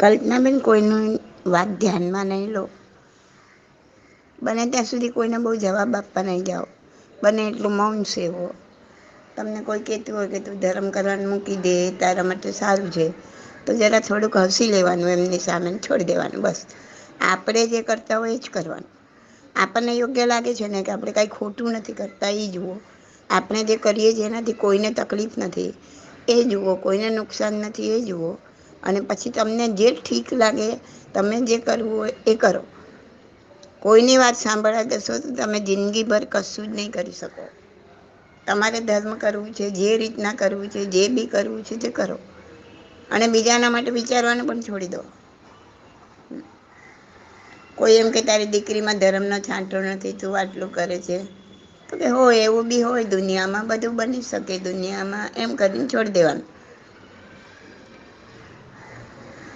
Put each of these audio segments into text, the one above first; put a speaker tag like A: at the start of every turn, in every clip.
A: કલ્પનાબેન કોઈનું વાત ધ્યાનમાં નહીં લો. બને ત્યાં સુધી કોઈને બહુ જવાબ આપવા નહીં જાઓ. બને એટલું મૌન સેવો. તમને કોઈ કહેતું હોય કે તું ધર્મ કરવાનું મૂકી દે, તારા માટે સારું છે, તો જરા થોડુંક હસી લેવાનું, એમની સામે છોડી દેવાનું, બસ. આપણે જે કરતા હોય એ જ કરવાનું. આપણને યોગ્ય લાગે છે ને કે આપણે કાંઈ ખોટું નથી કરતા એ જુઓ. આપણે જે કરીએ છીએ એનાથી કોઈને તકલીફ નથી, એ જુઓ. કોઈને નુકસાન નથી, એ જુઓ. અને પછી તમને જે ઠીક લાગે, તમે જે કરવું હોય એ કરો. કોઈની વાત સાંભળવા જશો તો તમે જિંદગીભર કશું જ નહીં કરી શકો. તમારે ધર્મ કરવું છે, જે રીતના કરવું છે, જે બી કરવું છે તે કરો. અને બીજાના માટે વિચારવાનું પણ છોડી દો. કોઈ એમ કે તારી દીકરીમાં ધર્મનો છાંટો નથી, તું આટલું કરે છે. તો કે હોય, એવું બી હોય, દુનિયામાં બધું બની શકે, દુનિયામાં એમ કરીને છોડી દેવાનું.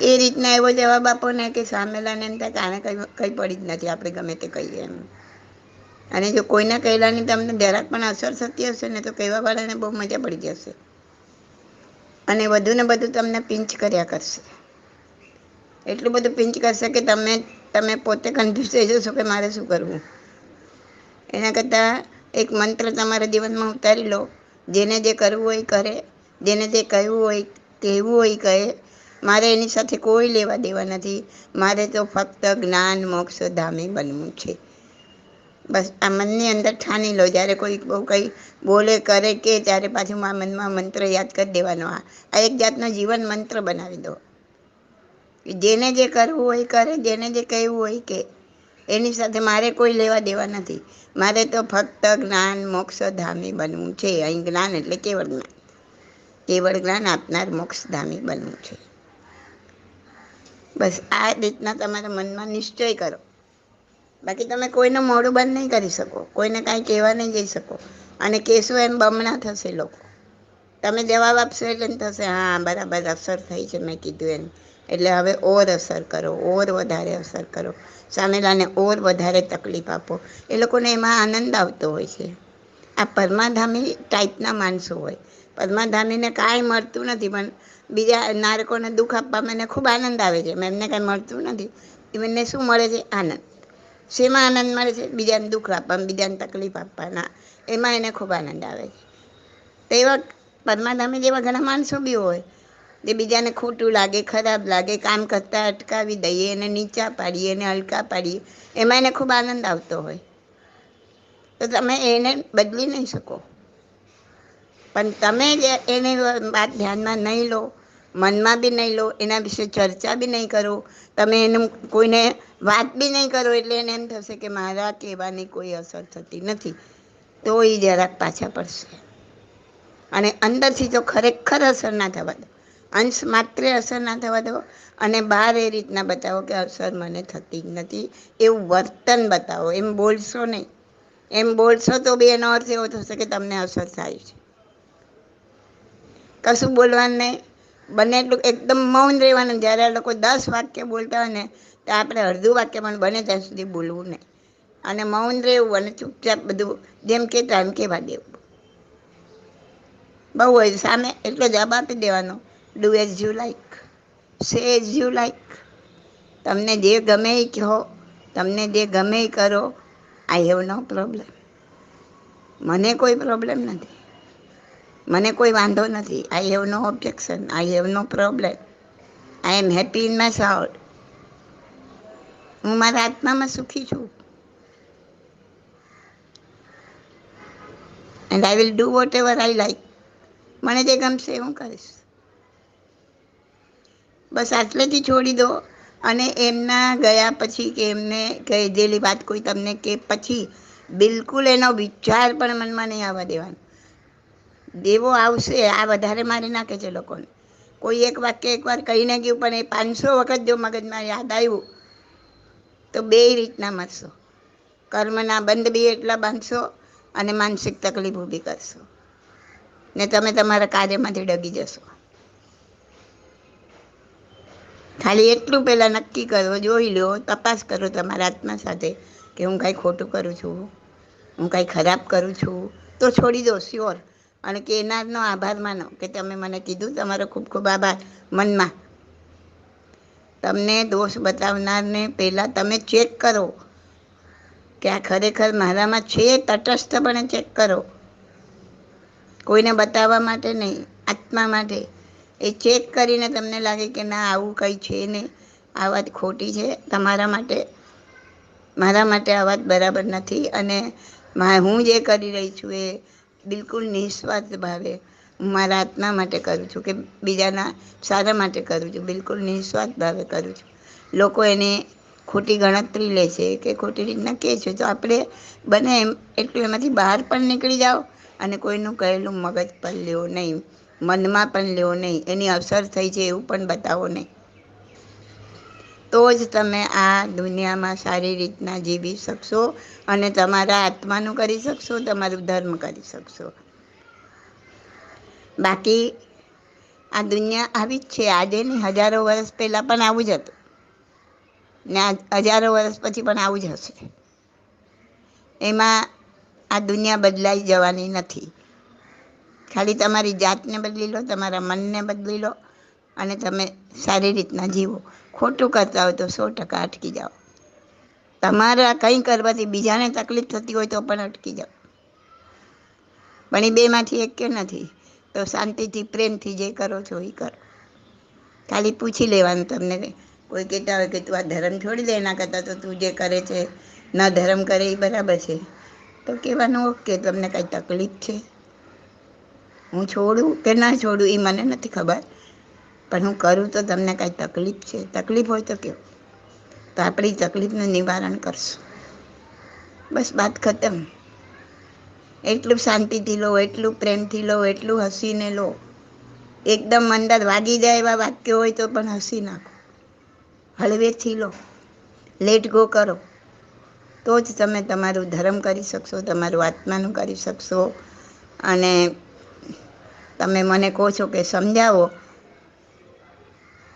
A: એ રીતના એવો જવાબ આપો ને કે સામેલાને એમ થાય કે કંઈ કઈ પડી જ નથી, આપણે ગમે તે કહીએ એમ. અને જો કોઈના કહેલાની તમને જરાક પણ અસર થતી હશે ને તો કહેવાવાળાને બહુ મજા પડી જશે. અને વધુ ને બધું તમને પિંચ કર્યા કરશે. એટલું બધું પિંચ કરશે કે તમે તમે પોતે કન્ફ્યુઝ થઈ જશો કે મારે શું કરવું. એના કરતાં એક મંત્ર તમારા જીવનમાં ઉતારી લો. જેને જે કરવું હોય કરે, જેને જે કહેવું હોય કહેવું હોય કહે. મારે એની સાથે કોઈ લેવા દેવા નથી. મારે તો ફક્ત જ્ઞાન, મોક્ષ ધામે બનવું છે. બસ આ મનની અંદર ઠાની લો. જ્યારે કોઈ બહુ કંઈ બોલે, કરે કે, ત્યારે પાછું મા મનમાં મંત્ર યાદ કરી દેવાનો. આ એક જાતનો જીવન મંત્ર બનાવી દો. જેને જે કરવું હોય, કરે. જેને જે કહેવું હોય, કે. એની સાથે મારે કોઈ લેવા દેવા નથી. મારે તો ફક્ત જ્ઞાન, મોક્ષ ધામી બનવું છે. અહીં જ્ઞાન એટલે કેવળ જ્ઞાન. કેવળ જ્ઞાન આપનાર મોક્ષધામી બનવું છે. બસ, આ રીતના તમારા મનમાં નિશ્ચય કરો. બાકી તમે કોઈનું મોડું બંધ નહીં કરી શકો, કોઈને કાંઈ કહેવા નહીં જઈ શકો. અને કહેશો એમ બમણા થશે લોકો. તમે જવાબ આપશો એટલે થશે, હા, બરાબર, અસર થઈ છે, મેં કીધું એમ. એટલે હવે ઓર અસર કરો, ઓર વધારે અસર કરો. સામેલાને ઓર વધારે તકલીફ આપો. એ લોકોને એમાં આનંદ આવતો હોય છે. આ પરમાધામી ટાઈપના માણસો હોય. પરમાધામીને કાંઈ મળતું નથી, પણ બીજા નારકોને દુઃખ આપવામાં એને ખૂબ આનંદ આવે છે. એમને કાંઈ મળતું નથી. એમને શું મળે છે? આનંદ. શેમાં આનંદ મળે છે? બીજાને દુઃખ આપવામાં બીજાને તકલીફ આપવાના. એમાં એને ખૂબ આનંદ આવે છે. તો એવા પરમાધામી જેવા ઘણા માણસો બી હોય, જે બીજાને ખોટું લાગે, ખરાબ લાગે, કામ કરતાં અટકાવી દઈએ, એને નીચા પાડીએ, એને હલકા પાડીએ, એમાં એને ખૂબ આનંદ આવતો હોય. તો તમે એને બદલી નહીં શકો. પણ તમે જે એની વાત ધ્યાનમાં નહીં લો, મનમાં બી નહીં લો, એના વિશે ચર્ચા બી નહીં કરો, તમે એનું કોઈને વાત બી નહીં કરો એટલે એને એમ થશે કે મારા કહેવાની કોઈ અસર થતી નથી. તો એ જરાક પાછા પડશે. અને અંદરથી તો ખરેખર અસર ના થવા દો, અંશ માત્ર અસર ના થવા દો, અને બહાર એ રીતના બતાવો કે અસર મને થતી જ નથી, એવું વર્તન બતાવો, એમ બોલશો નહીં. એમ બોલશો તો બી એનો અર્થ એવો થશે કે તમને અસર થાય છે. કશું બોલવાનું નહીં. બને એટલું એકદમ મૌન રહેવાનું. જ્યારે આ લોકો દસ વાક્ય બોલતા હોય ને, તો આપણે અડધું વાક્ય પણ બને ત્યાં સુધી બોલવું નહીં. અને મૌન રહેવું અને ચૂપચાપ બધું, જેમ કે તેમ કહેવા દેવું. બહુ હોય સામે એટલો જવાબ આપી દેવાનો. Do as you like say as you like તમને જે ગમે એ કહો. તમને જે ગમે એ કરો. I have no problem. મને કોઈ પ્રોબ્લેમ નથી. મને કોઈ વાંધો નથી. I have no objection. I have no problem. I am happy in my soul હું મારા આત્મામાં સુખી છું. And I will do whatever I like મને જે ગમશે હું કરીશ. બસ આટલેથી છોડી દો. અને એમના ગયા પછી કે એમને કહેલી વાત કોઈ તમને કે પછી બિલકુલ એનો વિચાર પણ મનમાં નહીં આવવા દેવાનો. દેવો આવશે, આ વધારે મારી નાખે છે લોકોને. કોઈ એક વાક્ય એકવાર કહીને ગયું, પણ એ પાંચસો વખત જો મગજમાં યાદ આવ્યું, તો બે રીતના મરશો. કર્મના બંધ બી એટલા બાંધશો અને માનસિક તકલીફ ઊભી કરશો. ને તમે તમારા કાર્યમાંથી ડગી જશો. ખાલી એટલું પહેલાં નક્કી કરો, જોઈ લો, તપાસ કરો તમારા આત્મા સાથે કે હું કાંઈ ખોટું કરું છું, હું કાંઈ ખરાબ કરું છું. તો છોડી દો શ્યોર અને કેનારનો આભાર માનો કે તમે મને કીધું, તમારો ખૂબ ખૂબ આભાર મનમાં. તમને દોષ બતાવનારને પહેલાં તમે ચેક કરો કે આ ખરેખર મારામાં છે તટસ્થપણે ચેક કરો. કોઈને બતાવવા માટે નહીં, આત્મા માટે. એ ચેક કરીને તમને લાગે કે ના, આવું કંઈ છે નહીં. આ વાત ખોટી છે. તમારા માટે, મારા માટે આ વાત બરાબર નથી. અને હું જે કરી રહી છું એ બિલકુલ નિસ્વાર્થ ભાવે. હું મારા આત્મા માટે કરું છું કે બીજાના સારા માટે કરું છું. બિલકુલ નિસ્વાર્થ ભાવે કરું છું. લોકો એને ખોટી ગણતરી લે છે કે ખોટી રીતના કહે છે. તો આપણે બને એમ, એટલું એમાંથી બહાર પણ નીકળી જાઓ અને કોઈનું કહેલું મગજ પર લેવો નહીં. મનમાં પણ લેવો નહીં. એની અસર થઈ છે એવું પણ બતાવો નહીં. તો જ તમે આ દુનિયામાં સારી રીતના જીવી શકશો અને તમારા આત્માનું કરી શકશો, તમારું ધર્મ કરી શકશો. બાકી આ દુનિયા આવી જ છે. આજે નહીં, હજારો વર્ષ પહેલાં પણ આવું જ હતું. ને હજારો વર્ષ પછી પણ આવું જ હશે. એમાં આ દુનિયા બદલાઈ જવાની નથી. ખાલી તમારી જાતને બદલી લો, તમારા મનને બદલી લો અને તમે સારી રીતના જીવો. ખોટું કરતા હોય તો સો ટકા અટકી જાઓ. તમારા કંઈ કરવાથી બીજાને તકલીફ થતી હોય તો પણ અટકી જાઓ. પણ એ બેમાંથી એક કે નથી, તો શાંતિથી, પ્રેમથી જે કરો છો એ કરો. ખાલી પૂછી લેવાનું તમને કોઈ. કહેતા હોય કે તું આ ધર્મ છોડી દે, એના કરતાં તો તું જે કરે છે, ના ધર્મ કરે એ બરાબર છે. તો કહેવાનું ઓકે, તમને કાંઈ તકલીફ છે? હું છોડું? કે ના છોડું એ મને નથી ખબર. પણ હું કરું તો તમને કાંઈ તકલીફ છે? તકલીફ હોય તો કેવું તો આપણી તકલીફનું નિવારણ કરશું. બસ વાત ખતમ. એટલું શાંતિથી લો, એટલું પ્રેમથી લો, એટલું હસીને લો. એકદમ અંદર વાગી જાય એવા વાક્યો હોય તો પણ હસી નાખો. હળવેથી લો. લેટ ગો કરો. તો જ તમે તમારું ધર્મ કરી શકશો, તમારું આત્માનું કરી શકશો. અને તમે મને કહો છો કે સમજાવો.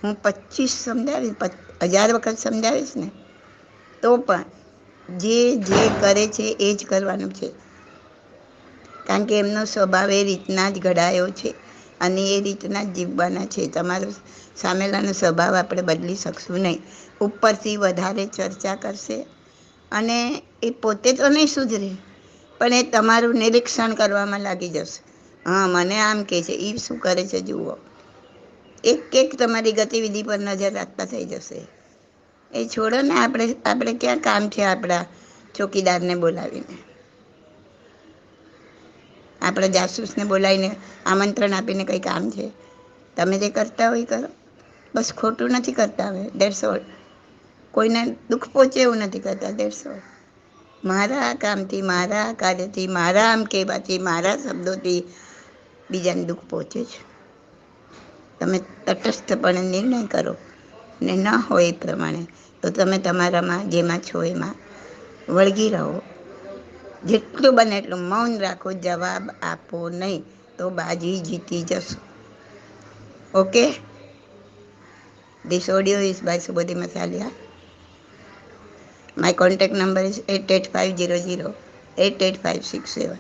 A: હું પચીસ સમજાવીશ હજાર વખત સમજાવીશ ને, તો પણ જે જે કરે છે એ જ કરવાનું છે. કારણ કે એમનો સ્વભાવ એ રીતના જ ઘડાયો છે અને એ રીતના જ જીવવાના છે. તમારો સામેલાનો સ્વભાવ આપણે બદલી શકશું નહીં. ઉપરથી વધારે ચર્ચા કરશે અને એ પોતે તો નહીં સુધરે, પણ એ તમારું નિરીક્ષણ કરવામાં લાગી જશે. હા, મને આમ કહે છે એ શું કરે છે, જુઓ. એક એક તમારી ગતિવિધિ પર નજર રાખતા થઈ જશે. એ છોડો ને આપણે આપણે ક્યાં કામ છે આપણા ચોકીદારને બોલાવીને? આપણે જાસૂસને બોલાવીને આમંત્રણ આપીને કંઈ કામ છે? તમે જે કરતા હોય કરો. બસ ખોટું નથી કરતા હવે દેટ્સ ઓલ કોઈને દુઃખ પહોંચે એવું નથી કરતા દેટ્સ ઓલ મારા કામથી, મારા કાર્યથી, મારા આમ કહેવાથી, મારા શબ્દોથી બીજાને દુઃખ પહોંચે છે. તમે તટસ્થપણે નિર્ણય કરો ને ન હોય એ પ્રમાણે તો તમે તમારામાં જેમાં છો એમાં વળગી રહો. જેટલું બને એટલું મૌન રાખો, જવાબ આપો નહીં તો બાજી જીતી જશો. Okay? This audio is by Subodhi Masaliya my contact number is eight eight five zero zero eight eight five six seven